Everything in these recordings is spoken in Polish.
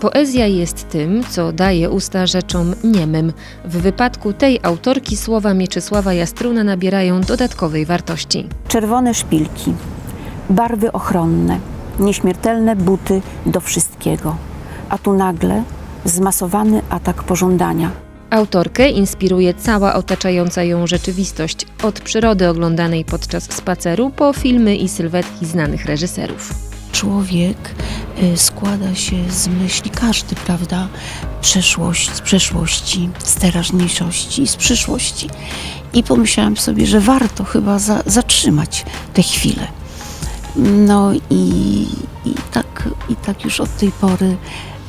Poezja jest tym, co daje usta rzeczom niemym. W wypadku tej autorki słowa Mieczysława Jastruna nabierają dodatkowej wartości. Czerwone szpilki, barwy ochronne, nieśmiertelne buty do wszystkiego. A tu nagle zmasowany atak pożądania. Autorkę inspiruje cała otaczająca ją rzeczywistość, od przyrody oglądanej podczas spaceru po filmy i sylwetki znanych reżyserów. człowiek składa się z myśli, każdy, prawda? Przeszłość, z przeszłości, z teraźniejszości, z przyszłości. I pomyślałam sobie, że warto chyba za, zatrzymać te chwile. No i, i, tak, i tak już od tej pory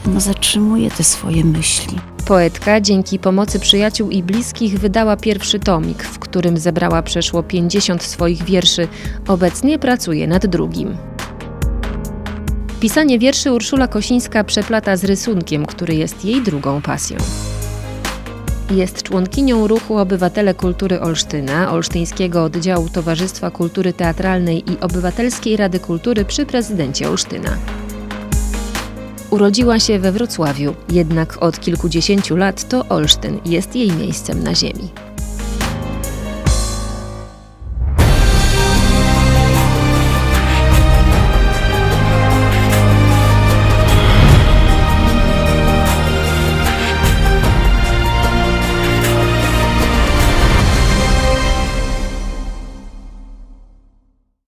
no, zatrzymuję te swoje myśli. Poetka dzięki pomocy przyjaciół i bliskich wydała pierwszy tomik, w którym zebrała przeszło 50 swoich wierszy. Obecnie pracuje nad drugim. Pisanie wierszy Urszula Kosińska przeplata z rysunkiem, który jest jej drugą pasją. Jest członkinią ruchu Obywatele Kultury Olsztyna, Olsztyńskiego Oddziału Towarzystwa Kultury Teatralnej i Obywatelskiej Rady Kultury przy prezydencie Olsztyna. Urodziła się we Wrocławiu, jednak od kilkudziesięciu lat to Olsztyn jest jej miejscem na ziemi.